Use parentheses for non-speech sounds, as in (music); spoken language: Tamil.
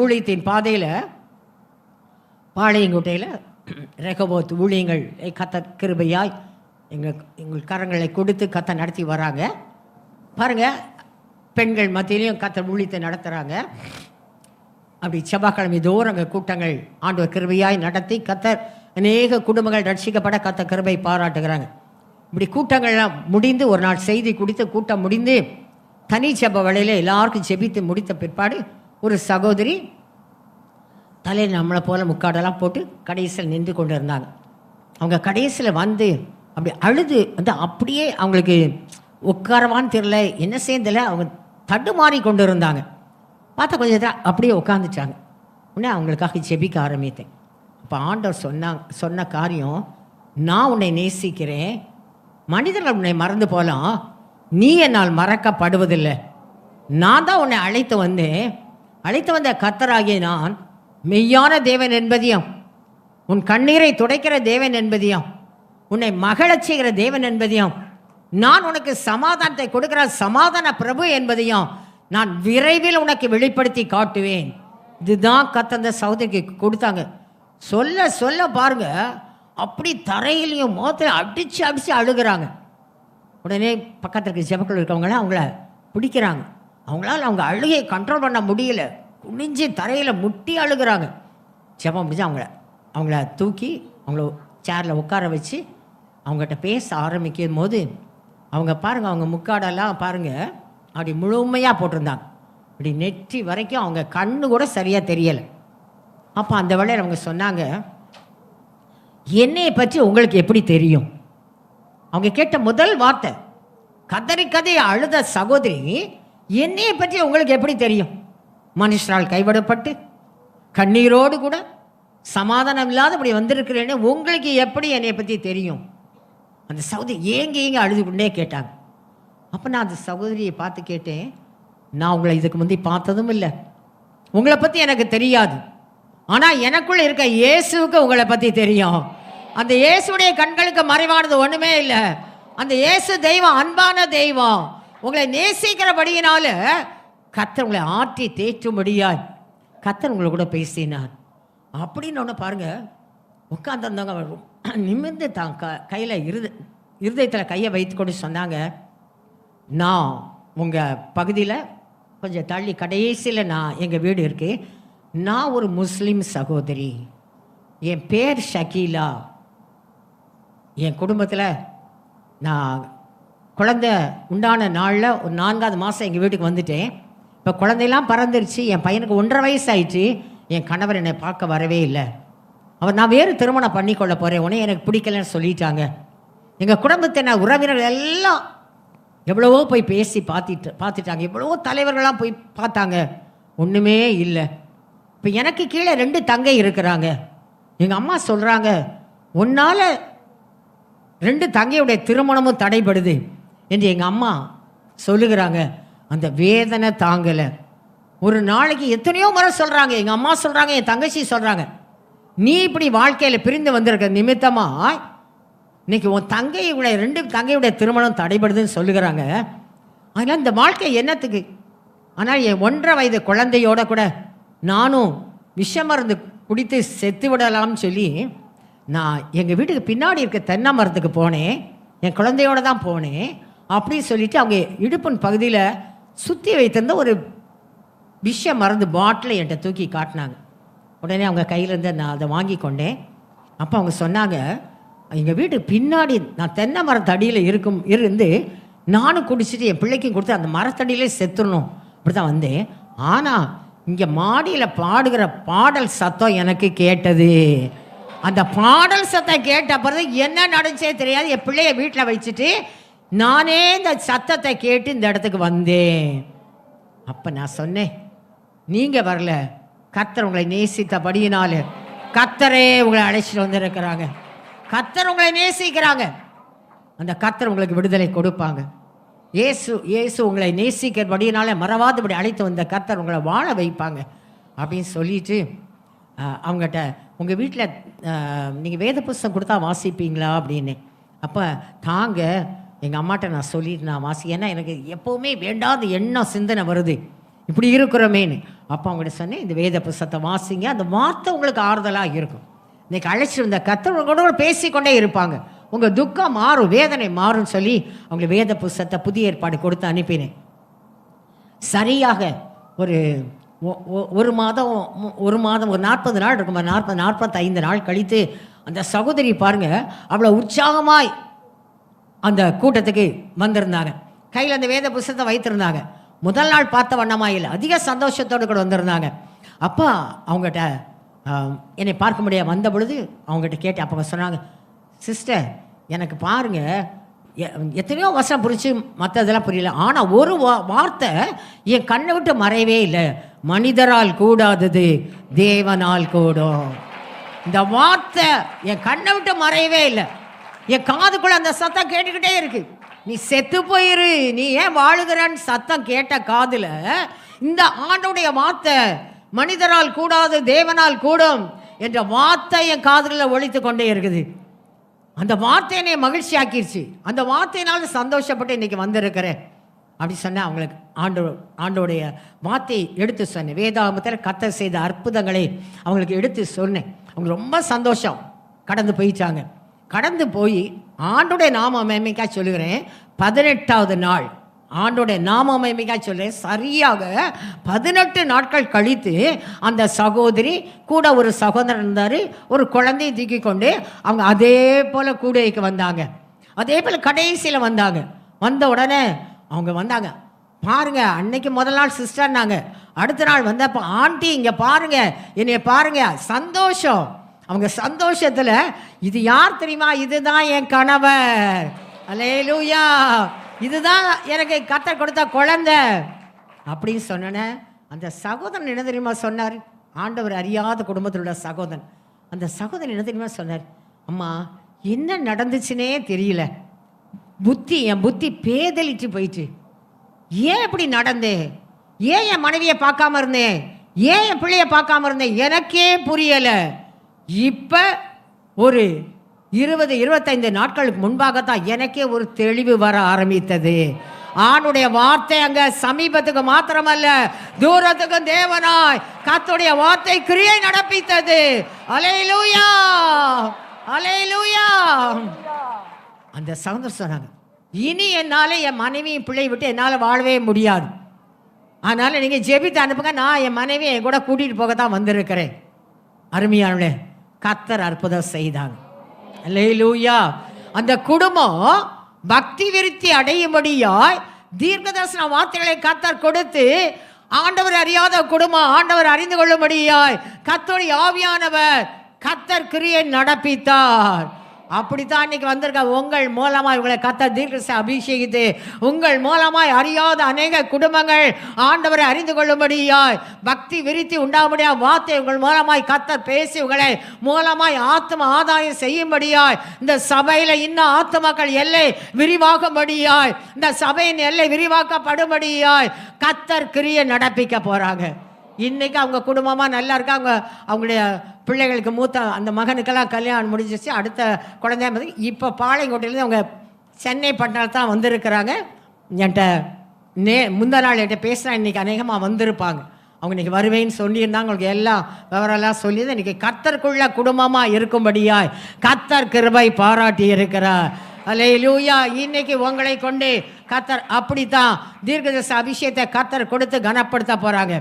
ஊழியத்தின் பாதையில் பாளையங்கோட்டையில் ரெகபோத் ஊழியங்கள் கத்த கிருபையாய் எங்கள் எங்கள் கரங்களை கொடுத்து கத்த நடத்தி வராங்க. பாருங்கள் பெண்கள் மத்தியிலையும் கத்த ஊழியத்தை நடத்துகிறாங்க அப்படி செவ்வாய்க்கிழமை தோறும் அங்கே கூட்டங்கள் ஆண்டவர் கிருபையாய் நடத்தி கத்தர் அநேக குடும்பங்கள் ரட்சிக்கப்பட கத்த கிருபை பாராட்டுகிறாங்க. இப்படி கூட்டங்கள்லாம் முடிந்து ஒரு நாள் செய்தி குடித்து கூட்டம் முடிந்து தனி செப்ப வேளையில் எல்லாருக்கும் செபித்து முடித்த பிற்பாடு ஒரு சகோதரி தலையில் நம்மளை போல் முக்காடெல்லாம் போட்டு கடைசியில் நின்று கொண்டு இருந்தாங்க. அவங்க கடைசியில் வந்து அப்படி அழுது வந்து அப்படியே அவங்களுக்கு உட்காரவான்னு தெரில என்ன செய்யதில்ல அவங்க தடுமாறி கொண்டு இருந்தாங்க. பார்த்தா கொஞ்சம் இதாக அப்படியே உட்காந்துட்டாங்க உடனே அவங்களுக்காக ஜெபிக்க ஆரம்பித்தேன். அப்போ ஆண்டவர் சொன்னாங்க சொன்ன காரியம் நான் உன்னை நேசிக்கிறேன் மனிதர்கள் உன்னை மறந்து போகலாம் நீ என்னால் மறக்கப்படுவதில்லை. நான் தான் உன்னை அழைத்து வந்தேன் அழைத்து வந்த கத்தராகிய நான் மெய்யான தேவன் என்பதையும் உன் கண்ணீரை துடைக்கிற தேவன் என்பதையும் உன்னை மகளச் செய்கிற தேவன் என்பதையும் நான் உனக்கு சமாதானத்தை கொடுக்கிற சமாதான பிரபு என்பதையும் நான் விரைவில் உனக்கு வெளிப்படுத்தி காட்டுவேன். இதுதான் கத்தந்த சௌதரிக்கு கொடுத்தாங்க. சொல்ல சொல்ல பாருங்க. அப்படி தரையிலையும் மோத்தில் அடித்து அடித்து அழுகிறாங்க. உடனே பக்கத்தில் இருக்க ஜெபக்கள் இருக்கவங்களாம் அவங்கள பிடிக்கிறாங்க. அவங்களால அவங்க அழுகையை கண்ட்ரோல் பண்ண முடியல. குனிஞ்சு தரையில் முட்டி அழுகிறாங்க. ஜெபம் முடிஞ்சு அவங்கள அவங்கள தூக்கி அவங்கள சேரில் உட்கார வச்சு அவங்ககிட்ட பேச ஆரம்பிக்கும் போது அவங்க பாருங்கள் அவங்க முக்காடெல்லாம் பாருங்கள் அப்படி முழுமையாக போட்டிருந்தாங்க. இப்படி நெற்றி வரைக்கும் அவங்க கண்ணு கூட சரியாக தெரியலை. அப்போ அந்த வேளையில் அவங்க சொன்னாங்க என்னையை பற்றி உங்களுக்கு எப்படி தெரியும்? அவங்க கேட்ட முதல் வார்த்தை கதறி கதை அழுத சகோதரி என்னையை பற்றி உங்களுக்கு எப்படி தெரியும்? மனுஷரால் கைவிடப்பட்டு கண்ணீரோடு கூட சமாதானம் இல்லாத இப்படி வந்திருக்கிறேன்னு உங்களுக்கு எப்படி என்னை பற்றி தெரியும்? அந்த சகோதரி ஏங்க ஏங்க அழுது கொண்டே கேட்டாங்க. அப்போ நான் அந்த சகோதரியை பார்த்து கேட்டேன் நான் உங்களை இதுக்கு முந்தி பார்த்ததும் இல்லை. உங்களை பற்றி எனக்கு தெரியாது. ஆனால் எனக்குள்ளே இருக்க இயேசுவுக்கு உங்களை பற்றி தெரியும். அந்த இயேசுடைய கண்களுக்கு மறைவானது ஒன்றுமே இல்லை. அந்த இயேசு தெய்வம் அன்பான தெய்வம். உங்களை நேசிக்கிறபடியினால கத்தர் உங்களை ஆற்றி தேற்றும்படியாய் கத்தர் உங்களை கூட பேசினார். அப்படின்னு ஒன்று பாருங்க. உட்காந்துருந்தவங்க (clears throat) நிமிர்ந்து தான் க கையில் இருத இருதயத்தில் கையை வைத்துக்கொண்டு சொன்னாங்க நான் உங்கள் பகுதியில் கொஞ்சம் தள்ளி கடைசியில் நான் எங்கள் வீடு இருக்குது நான் ஒரு முஸ்லீம் சகோதரி. என் பேர் ஷக்கீலா என் குடும்பத்தில் நான் குழந்த உண்டான நாளில் ஒரு நான்காவது மாதம் எங்கள் வீட்டுக்கு வந்துட்டேன். இப்போ குழந்தையெல்லாம் பறந்துருச்சு. என் பையனுக்கு ஒன்றரை வயசு ஆயிடுச்சு என் கணவர் என்னை பார்க்க வரவே இல்லை. அவர் நான் வேறு திருமணம் பண்ணிக்கொள்ள போகிறேன் உடனே எனக்கு பிடிக்கலன்னு சொல்லிட்டாங்க. எங்கள் குடும்பத்தின உறவினர்கள் எல்லாம் எவ்வளவோ போய் பேசி பார்த்துட்டு பார்த்துட்டாங்க. எவ்வளவோ தலைவர்களாக போய் பார்த்தாங்க. ஒன்றுமே இல்லை. இப்போ எனக்கு கீழே ரெண்டு தங்கை இருக்கிறாங்க. எங்கள் அம்மா சொல்கிறாங்க உன்னால் ரெண்டு தங்கையுடைய திருமணமும் தடைபடுது. என்று எங்கள் அம்மா சொல்லுகிறாங்க. அந்த வேதனை தாங்கலை. ஒரு நாளைக்கு எத்தனையோ முறை சொல்கிறாங்க எங்கள் அம்மா சொல்கிறாங்க என் தங்கச்சி சொல்கிறாங்க நீ இப்படி வாழ்க்கையில் பிரிந்து வந்திருக்க நிமித்தமாக இன்னைக்கு உன் தங்கையுடைய ரெண்டு தங்கையுடைய திருமணம் தடைபடுதுன்னு சொல்லுகிறாங்க. அதனால் இந்த வாழ்க்கை என்னத்துக்கு? ஆனால் என் ஒன்றரை வயது குழந்தையோட கூட நானும் விஷ மருந்து குடித்து செத்து விடலாம்னு சொல்லி நான் எங்கள் வீட்டுக்கு பின்னாடி இருக்க தென்னை மரத்துக்கு போனேன். என் குழந்தையோட தான் போனேன். அப்படின்னு சொல்லிட்டு அவங்க இடுப்பின் பகுதியில் சுற்றி வைத்திருந்த ஒரு விஷயம் மருந்து பாட்டிலை என்கிட்ட தூக்கி காட்டினாங்க. உடனே அவங்க கையிலேருந்து நான் அதை வாங்கி கொண்டேன். அப்போ அவங்க சொன்னாங்க எங்கள் வீட்டு பின்னாடி நான் தென்னை மரத்தடியில் இருக்கும் இருந்து நானும் குடிச்சிட்டு என் பிள்ளைக்கும் கொடுத்து அந்த மரத்தடியிலே செத்துடணும் அப்படி தான் வந்தேன். ஆனால் இங்கே மாடியில் பாடுகிற பாடல் சத்தம் எனக்கு கேட்டது. அந்த பாடல் சத்தம் கேட்ட பிறகு என்ன நடந்துச்சே தெரியாது. என் பிள்ளைய வீட்டில் வச்சுட்டு நானே இந்த சத்தத்தை கேட்டு இந்த இடத்துக்கு வந்தேன். அப்போ நான் சொன்னேன் நீங்கள் வரல. கத்தர் உங்களை நேசித்தபடியினால கத்தரே உங்களை அழைச்சிட்டு வந்திருக்கிறாங்க. கத்தர் உங்களை நேசிக்கிறாங்க. அந்த கத்தர் உங்களுக்கு விடுதலை கொடுப்பாங்க. இயேசு இயேசு உங்களை நேசிக்கிறபடியினால மறவாதபடி அழைத்து வந்த கத்தர் உங்களை வாழ வைப்பாங்க. அப்படின்னு சொல்லிட்டு அவங்ககிட்ட உங்கள் வீட்டில் நீங்கள் வேத புஸ்தகம் கொடுத்தா வாசிப்பீங்களா? அப்படின்னு. அப்போ தாங்க எங்கள் அம்மாட்ட நான் சொல்லியிருந்தேன் நான் வாசி ஏன்னா எனக்கு எப்போவுமே வேண்டாத எண்ணம் சிந்தனை வருது. இப்படி இருக்கிறோமேன்னு. அப்போ அவங்கள்ட்ட சொன்னேன் இந்த வேத புஸ்தகத்தை வாசிங்க அந்த வார்த்தை உங்களுக்கு ஆறுதலாக இருக்கும். இன்னைக்கு அழைச்சிருந்த கத்தர் கூட பேசிக்கொண்டே இருப்பாங்க. உங்கள் துக்கம் மாறும் வேதனை மாறும்னு சொல்லி அவங்களுக்கு வேத புஸ்தகத்தை புதிய ஏற்பாடு கொடுத்து அனுப்பினேன். சரியாக ஒரு ஒ- ஒ- ஒரு மாதம் ஒரு மாதம் ஒரு நாற்பது நாள் இருக்கும் நாற்பது நாற்பத்தைந்து நாள் கழித்து அந்த சகோதரி பாருங்கள் அவ்வளோ உற்சாகமாய் அந்த கூட்டத்துக்கு வந்திருந்தாங்க. கையில் அந்த வேத புஸ்தகத்தை வைத்திருந்தாங்க. முதல் நாள் பார்த்த வண்ணமாக இல்லை அதிக சந்தோஷத்தோடு கூட வந்திருந்தாங்க. அப்பா அவங்ககிட்ட என்னை பார்க்க முடியாது வந்த பொழுது அவங்ககிட்ட கேட்டு அப்போ சொன்னாங்க சிஸ்டர் எனக்கு பாருங்கள் எத்தனையோ வசனம் புரிச்சு மற்றதெல்லாம் புரியல. ஆனால் ஒரு வா- வார்த்தை என் கண்ணை விட்டு மறையவே இல்லை. மனிதரால் கூடாதது தேவனால் கூடும். இந்த வார்த்தை என் கண்ணை விட்டு மறையவே இல்லை. என் காதுக்குள்ள அந்த சத்தம் கேட்டுக்கிட்டே இருக்கு. நீ செத்து போயிரு நீ ஏன் வாழுகிறன்னு சத்தம் கேட்ட காதுல இந்த ஆண்டுடைய வார்த்தை மனிதரால் கூடாது தேவனால் கூடும் என்ற வார்த்தை என் காதுகளில் ஒழித்து கொண்டே இருக்குது. அந்த வார்த்தை என்னை மகிழ்ச்சி ஆக்கிருச்சு அந்த வார்த்தையினால சந்தோஷப்பட்டு இன்னைக்கு வந்திருக்கிறேன். அப்படி சொன்னேன் அவங்களுக்கு ஆண்டு ஆண்டோடைய வார்த்தையை எடுத்து சொன்னேன். வேதாமத்தில் கத்த செய்த அற்புதங்களை அவங்களுக்கு எடுத்து சொன்னேன். அவங்க ரொம்ப சந்தோஷம். கடந்து போயிட்டாங்க. கடந்து போய் ஆண்டுடைய நாம மேன்மைக்கா சொல்லுகிறேன். பதினெட்டாவது நாள். ஆண்டோடைய நாம சொல்கிறேன் சரியாக பதினெட்டு நாட்கள் கழித்து அந்த சகோதரி கூட ஒரு சகோதரன் இருந்தார். ஒரு குழந்தையை தூக்கி கொண்டு அவங்க அதே போல் கூடைக்கு வந்தாங்க. அதே போல் கடைசியில் வந்தாங்க. வந்த உடனே அவங்க வந்தாங்க. பாருங்கள் அன்னைக்கு முதல் நாள் சிஸ்டர்னாங்க அடுத்த நாள் வந்தப்போ ஆண்டி இங்கே பாருங்க. என்னைய பாருங்கள் சந்தோஷம். அவங்க சந்தோஷத்தில் இது யார் தெரியுமா? இதுதான் என் கணவர். அலேலூயா இதுதான் எனக்கு கத்தர் கொடுத்த குழந்தை. அப்படின்னு சொன்னனே அந்த சகோதரன் என்ன தெரியுமா சொன்னார்? ஆண்டவர் அறியாத குடும்பத்தில் உள்ள சகோதரன். அந்த சகோதரன் என்ன தெரியுமா சொன்னார்? அம்மா என்ன நடந்துச்சுன்னே தெரியல. புத்தி என் புத்தி பேதலிட்டு போயிட்டு. ஏன் இப்படி நடந்தேன் ஏன் என் மனைவியை பார்க்காம இருந்தேன் ஏன் என் பிள்ளைய பார்க்காம இருந்தேன் எனக்கே புரியலை. இப்போ ஒரு இருபது இருபத்தைந்து நாட்களுக்கு முன்பாகத்தான் எனக்கே ஒரு தெளிவு வர ஆரம்பித்தது. ஆணுடைய வார்த்தை அங்க சமீபத்துக்கு மாத்திரமல்ல தூரத்துக்கும் தேவனாய் கத்துடைய வார்த்தை கிரியை நடப்பித்தது. அலையிலூயா! அலையிலூயா! அந்த சவுந்தர் சொன்னாங்க இனி என்னால் என் மனைவியும் பிள்ளை விட்டு என்னால் வாழவே முடியாது. அதனால் நீங்கள் ஜெபித்து அனுப்புங்க நான் என் மனைவியை என் கூட கூட்டிகிட்டு போக தான் வந்திருக்கிறேன். அருமையானே கத்தர் அற்புதம் செய்தாங்க லூயா அந்த குடும்பம் பக்தி விருத்தி அடையும்படியாய் தீர்க்கதர்சன வார்த்தைகளை கத்தர் கொடுத்து ஆண்டவர் அறியாத குடும்பம் ஆண்டவர் அறிந்து கொள்ளும்படியாய் கத்தோடைய ஆவியானவர் கத்தர் கிரியை நடப்பித்தார். அப்படித்தான் இன்னைக்கு வந்திருக்க உங்கள் மூலமாய் உங்களை கத்த தீர்க்க அபிஷேகித்து உங்கள் மூலமாய் அறியாத அநேக குடும்பங்கள் ஆண்டவரை அறிந்து கொள்ளும்படியாய் பக்தி விரித்தி உண்டாகும்படியா வார்த்தை உங்கள் மூலமாய் கத்தர் பேசி உங்களை மூலமாய் ஆத்ம ஆதாயம் செய்யும்படியாய் இந்த சபையில் இன்னும் ஆத்மாக்கள் எல்லை விரிவாகும்படியாய் இந்த சபையின் எல்லை விரிவாக்கப்படும்படியாய் கத்தர் கிரியை நடப்பிக்க போறாங்க. இன்றைக்கி அவங்க குடும்பமாக நல்லா இருக்காங்க அவங்களுடைய பிள்ளைகளுக்கு மூத்த அந்த மகனுக்கெல்லாம் கல்யாணம் முடிஞ்சிச்சு அடுத்த குழந்தை இப்போ பாளையங்கோட்டையிலேருந்து அவங்க சென்னை பட்டணத்தில் தான் வந்திருக்கிறாங்க. என்கிட்ட நே முந்த நாள் என்கிட்ட பேசுகிறேன் இன்றைக்கி அநேகமாக வந்திருப்பாங்க. அவங்க இன்னைக்கு வருவேன்னு சொல்லியிருந்தாங்க. அவங்களுக்கு எல்லாம் விவரம்லாம் சொல்லி இன்னைக்கு கத்தருக்குள்ள குடும்பமாக இருக்கும்படியாய் கத்தர் கிருபை பாராட்டி இருக்கிறார். அல்லேலூயா இன்னைக்கு உங்களை கொண்டு கத்தர் அப்படித்தான் தீர்க்கதர்ச அபிஷேகத்தை கத்தர் கொடுத்து கனப்படுத்த போகிறாங்க